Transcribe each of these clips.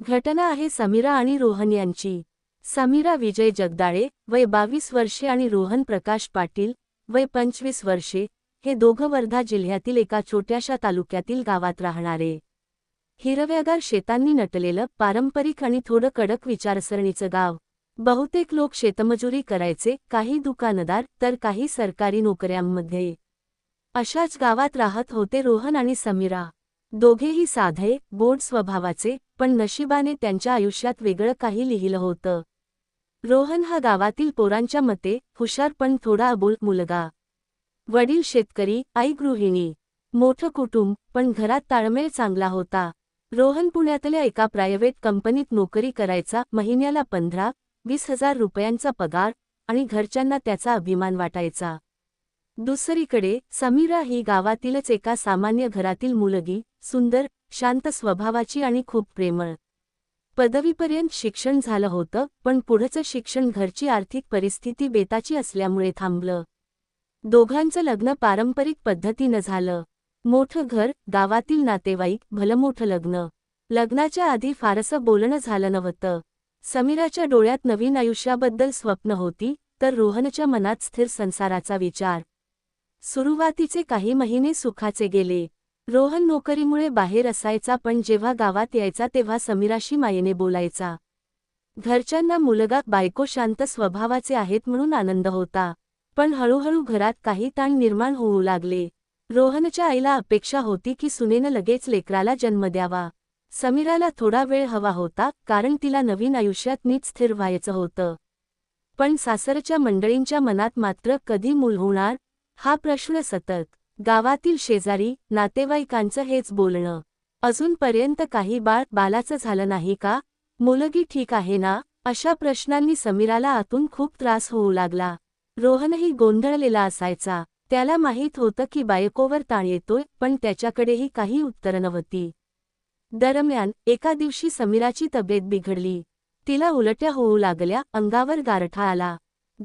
घटना आहे समीरा आणि रोहन यांची. समीरा विजय जगदाळे वय बावीस वर्षे आणि रोहन प्रकाश पाटील वय पंचवीस वर्षे हे दोघं वर्धा जिल्ह्यातील एका छोट्याशा तालुक्यातील गावात राहणारे. हिरव्यागार शेतांनी नटलेलं पारंपरिक आणि थोडं कडक विचारसरणीचं गाव. बहुतेक लोक शेतमजुरी करायचे काही दुकानदार तर काही सरकारी नोकऱ्यांमध्ये. अशाच गावात राहत होते रोहन आणि समीरा. दोघेही साधे बोट स्वभावाचे पण नशिबाने त्यांच्या आयुष्यात वेगळं काही लिहिलं होतं. रोहन हा गावातील पोरांच्या मते हुशार पण थोडा अबोल मुलगा. वडील शेतकरी आई गृहिणी. मोठं कुटुंब पण घरात ताळमेळ चांगला होता. रोहन पुण्यातल्या एका प्रायव्हेट कंपनीत नोकरी करायचा महिन्याला पंधरा वीस हजार रुपयांचा पगार आणि घरच्यांना त्याचा अभिमान वाटायचा. दुसरीकडे समीरा ही गावातीलच एका सामान्य घरातील मुलगी सुंदर शांत स्वभावाची आणि खूप प्रेमळ. पदवीपर्यंत शिक्षण झालं होतं पण पुढचं शिक्षण घरची आर्थिक परिस्थिती बेताची असल्यामुळे थांबलं. दोघांचं लग्न पारंपरिक पद्धतीनं झालं. मोठं घर गावातील नातेवाईक भलमोठं लग्न. लग्नाच्या आधी फारसं बोलणं झालं नव्हतं. समीराच्या डोळ्यात नवीन आयुष्याबद्दल स्वप्न होती तर रोहनच्या मनात स्थिर संसाराचा विचार. सुरुवातीचे काही महिने सुखाचे गेले. रोहन नोकरीमुळे बाहेर असायचा पण जेव्हा गावात यायचा तेव्हा समीराशी मायेने बोलायचा. घरच्यांना मुलगा बायको शांत स्वभावाचे आहेत म्हणून आनंद होता. पण हळूहळू घरात काही ताण निर्माण होऊ लागले. रोहनच्या आईला अपेक्षा होती की सुनेनं लगेच लेकराला जन्म द्यावा. समीराला थोडा वेळ हवा होता कारण तिला नवीन आयुष्यात नीट स्थिर व्हायचं होतं. पण सासरच्या मंडळींच्या मनात मात्र कधी मूल होणार? हा प्रश्न सतत गावातील शेजारी नातेवाईकांचं हेच बोलणं. अजूनपर्यंत काही बाळ बालाचं झालं नाही का? मुलगी ठीक आहे ना? अशा प्रश्नांनी समीराला आतून खूप त्रास होऊ लागला. रोहनही गोंधळलेला असायचा. त्याला माहीत होतं की बायकोवर ताण येतोय पण त्याच्याकडेही काही उत्तरं नव्हती. दरम्यान एका दिवशी समीराची तब्येत बिघडली. तिला उलट्या होऊ लागल्या अंगावर गारठा आला.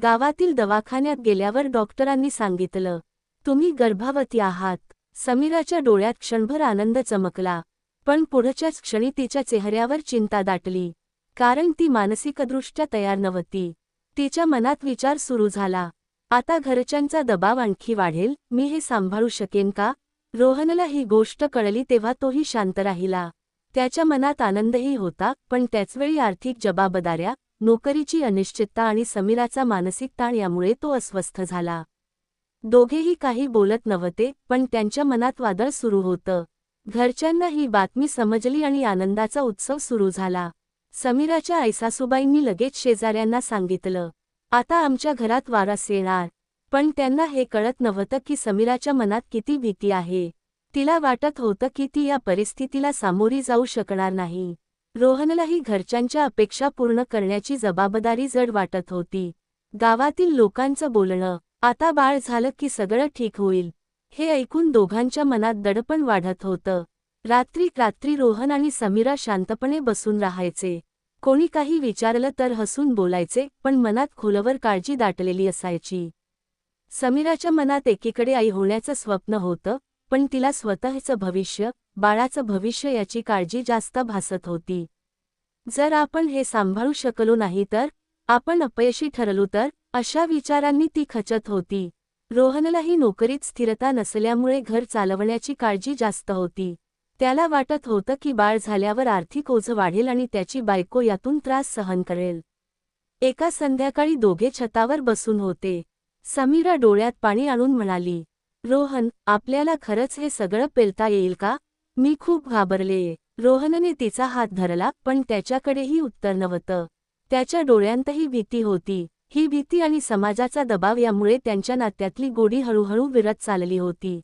गावातील दवाखान्यात गेल्यावर डॉक्टरांनी सांगितलं तुम्ही गर्भावती आहात. समीराच्या डोळ्यात क्षणभर आनंद चमकला. पण पुढच्याच क्षणी तिच्या चेहऱ्यावर चिंता दाटली. कारण ती मानसिकदृष्ट्या तयार नव्हती. तिच्या मनात विचार सुरू झाला. आता घरच्यांचा दबाव आणखी वाढेल मी हे सांभाळू शकेन का? रोहनला ही गोष्ट कळली तेव्हा तोही शांत राहिला. त्याच्या मनात आनंदही होता पण त्याचवेळी आर्थिक जबाबदाऱ्या नोकरीची अनिश्चितता आणि समीराचा मानसिक ताण यामुळे तो अस्वस्थ झाला. दोघेही काही बोलत नव्हते पण त्यांच्या मनात वादळ सुरू होतं. घरच्यांना ही बातमी समजली आणि आनंदाचा उत्सव सुरू झाला. समीराच्या आईसासूबाईंनी लगेच शेजाऱ्यांना सांगितलं आता आमच्या घरात वारस येणार. पण त्यांना हे कळत नव्हतं की समीराच्या मनात किती भीती आहे. तिला वाटत होतं की ती या परिस्थितीला सामोरी जाऊ शकणार नाही. रोहनलाही घरच्यांच्या अपेक्षा पूर्ण करण्याची जबाबदारी जड वाटत होती. गावातील लोकांचं बोलणं आता बाळ झालं की सगळं ठीक होईल. हे ऐकून दोघांच्या मनात दडपण वाढत होतं. रात्री रात्री रोहन आणि समीरा शांतपणे बसून राहायचे. कोणी काही विचारलं तर हसून बोलायचे पण मनात खोलवर काळजी दाटलेली असायची. समीराच्या मनात एकीकडे आई होण्याचं स्वप्न होतं पण तिला स्वतःचं भविष्य बाळाचं भविष्य याची काळजी जास्त भासत होती. जर आपण हे सांभाळू शकलो नाही तर आपण अपयशी ठरलो तर अशा विचारांनी ती खचत होती. रोहनलाही नोकरीत स्थिरता नसल्यामुळे घर चालवण्याची काळजी जास्त होती. त्याला वाटत होतं की बाळ झाल्यावर आर्थिक ओझं वाढेल आणि त्याची बायको यातून त्रास सहन करेल. एका संध्याकाळी दोघे छतावर बसून होते. समीरा डोळ्यात पाणी आणून म्हणाली रोहन आपल्याला खरंच हे सगळं पेलता येईल का? मी खूप घाबरले. रोहनने तिचा हात धरला पण त्याच्याकडेही उत्तर नव्हतं. त्याच्या डोळ्यांतही भीती होती. ही भीती आणि समाजाचा दबाव यामुळे त्यांच्या नात्यातली गोडी हळूहळू विरत चालली होती.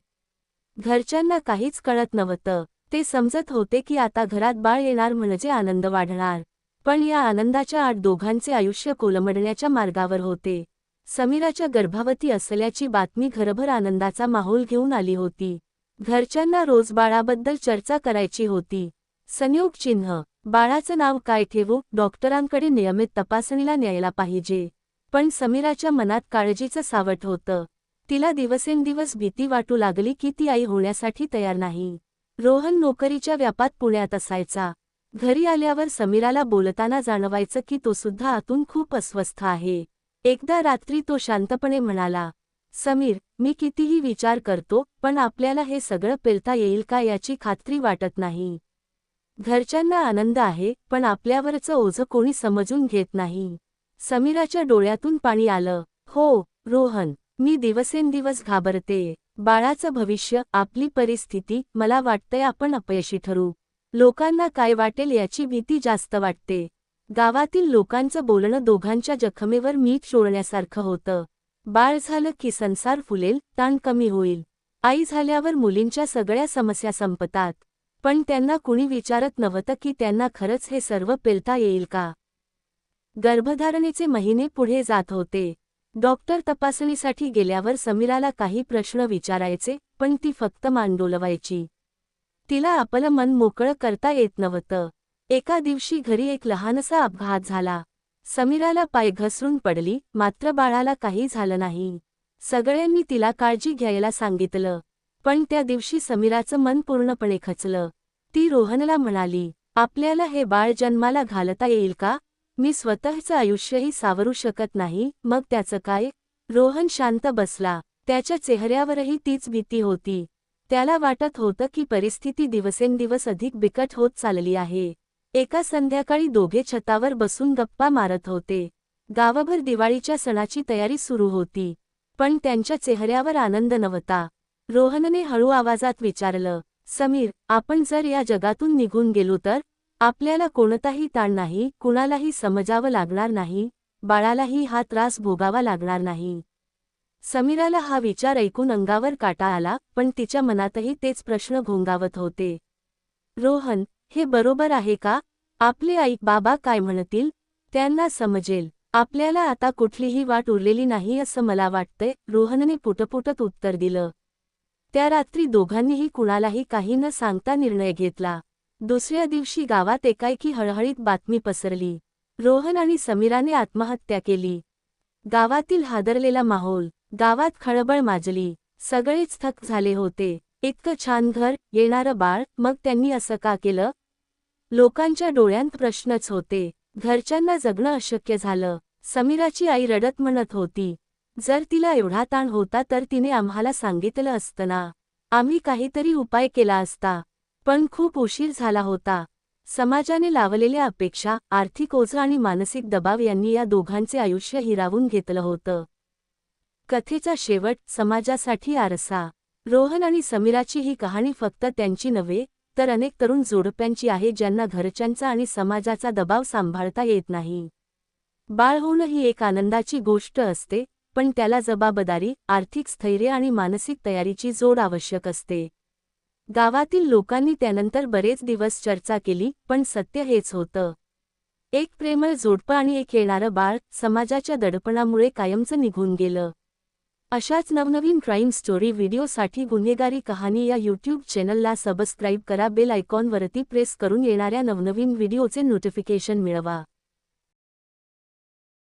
घरच्यांना काहीच कळत नव्हतं. ते समजत होते की आता घरात बाळ येणार म्हणजे आनंद वाढणार. पण या आनंदाच्या आड दोघांचे आयुष्य कोलमडण्याच्या मार्गावर होते. समीराच्या गर्भावती असल्याची बातमी घरभर आनंदाचा माहोल घेऊन आली होती. घरच्यांना रोज बाळाबद्दल चर्चा करायची होती. संयोग चिन्ह बाळाचं नाव काय ठेवू डॉक्टरांकडे नियमित तपासणीला न्यायला पाहिजे. पण समीराच्या मनात काळजीचं सावट होतं. तिला दिवसेंदिवस भीती वाटू लागली की ती आई होण्यासाठी तयार नाही. रोहन नोकरीच्या व्यापात पुण्यात असायचा. घरी आल्यावर समीराला बोलताना जाणवायचं की तो सुद्धा आतून खूप अस्वस्थ आहे. एकदा रात्री तो शांतपणे म्हणाला समीर मी कितीही विचार करतो पण आपल्याला हे सगळं पेलता येईल का याची खात्री वाटत नाही. घरच्यांना आनंद आहे पण आपल्यावरचं ओझं कोणी समजून घेत नाही. समीराच्या डोळ्यातून पाणी आलं. हो रोहन मी दिवसेंदिवस घाबरते. बाळाचं भविष्य आपली परिस्थिती मला वाटतंय आपण अपयशी ठरू. लोकांना काय वाटेल याची भीती जास्त वाटते. गावातील लोकांचं बोलणं दोघांच्या जखमेवर मीठ चोळण्यासारखं होतं. बाळ झालं की संसार फुलेल ताण कमी होईल. आई झाल्यावर मुलींच्या सगळ्या समस्या संपतात. पण त्यांना कुणी विचारत नव्हतं की त्यांना खरंच हे सर्व पेलता येईल का? गर्भधारणेचे महिने पुढे जात होते. डॉक्टर तपासणीसाठी गेल्यावर समीराला काही प्रश्न विचारायचे पण ती फक्त मान डोलवायची तिला आपलं मन मोकळं करता येत नव्हतं. एका दिवशी घरी एक लहानसा अपघात झाला. समीराला पाय घसरून पडली मात्र बाळाला काही झालं नाही. सगळ्यांनी तिला काळजी घ्यायला सांगितलं. पण त्या दिवशी समीराचं मन पूर्णपणे खचलं. ती रोहनला म्हणाली आपल्याला हे बाळ जन्माला घालता येईल का? मी स्वतःचं आयुष्यही सावरू शकत नाही. मग त्याचं काय? रोहन शांत बसला. त्याच्या चेहऱ्यावरही तीच भीती होती. त्याला वाटत होतं की परिस्थिती दिवसेंदिवस अधिक बिकट होत चालली आहे. एका संध्याकाळी दोघे छतावर बसून गप्पा मारत होते. गावभर दिवाळीच्या सणाची तयारी सुरू होती. पण त्यांच्या चेहऱ्यावर आनंद नव्हता. रोहनने हळू आवाजात विचारलं समीर आपण जर या जगातून निघून गेलो तर? आपल्याला कोणताही ताण नाही कुणालाही समजावं लागणार नाही बाळालाही हा त्रास भोगावा लागणार नाही. समीराला हा विचार ऐकून अंगावर काटा आला पण तिच्या मनातही तेच प्रश्न घोंगावत होते. रोहन हे बरोबर आहे का? आपले आई बाबा काय म्हणतील? त्यांना समजेल. आपल्याला आता कुठलीही वाट उरलेली नाही असं मला वाटतंय रोहनने पुटपुटत उत्तर दिलं. त्या रात्री दोघांनीही कुणालाही काही न सांगता निर्णय घेतला. दुसऱ्या दिवशी गावात एकाएकी हळहळीत बातमी पसरली. रोहन आणि समीराने आत्महत्या केली. गावातील हादरलेला माहोल गावात खळबळ माजली. सगळेच थक झाले होते. इतकं छान घर येणारं बाळ मग त्यांनी असं का केलं? लोकांच्या डोळ्यांत प्रश्नच होते. घरच्यांना जगणं अशक्य झालं. समीराची आई रडत म्हणत होती. जर तिला एवढा ताण होता तर तिने आम्हाला सांगितलं असतं ना. आम्ही काहीतरी उपाय केला असता. पण खूप उशीर झाला होता. समाजाने लावलेल्या अपेक्षा आर्थिक ओझं आणि मानसिक दबाव यांनी या दोघांचे आयुष्य हिरावून घेतलं होतं. कथेचा शेवट समाजासाठी आरसा. रोहन आणि समीराची ही कहाणी फक्त त्यांची नव्हे तर अनेक तरुण जोडप्यांची आहे ज्यांना घरच्यांचा आणि समाजाचा दबाव सांभाळता येत नाही. बाळ होणं ही एक आनंदाची गोष्ट असते पण त्याला जबाबदारी आर्थिक स्थैर्य आणि मानसिक तयारीची जोड आवश्यक असते. गावातील लोकांनी त्यानंतर बरेच दिवस चर्चा केली पण सत्य हेच होतं. एक प्रेमळ जोडपं आणि एक येणारं बाळ समाजाच्या दडपणामुळे कायमचं निघून गेलं. अशाच नवनवीन क्राईम स्टोरी व्हिडिओसाठी गुन्हेगारी कहाणी या यूट्यूब चॅनलला सबस्क्राईब करा बेल आयकॉनवरती प्रेस करून येणाऱ्या नवनवीन व्हिडिओचे नोटिफिकेशन मिळवा.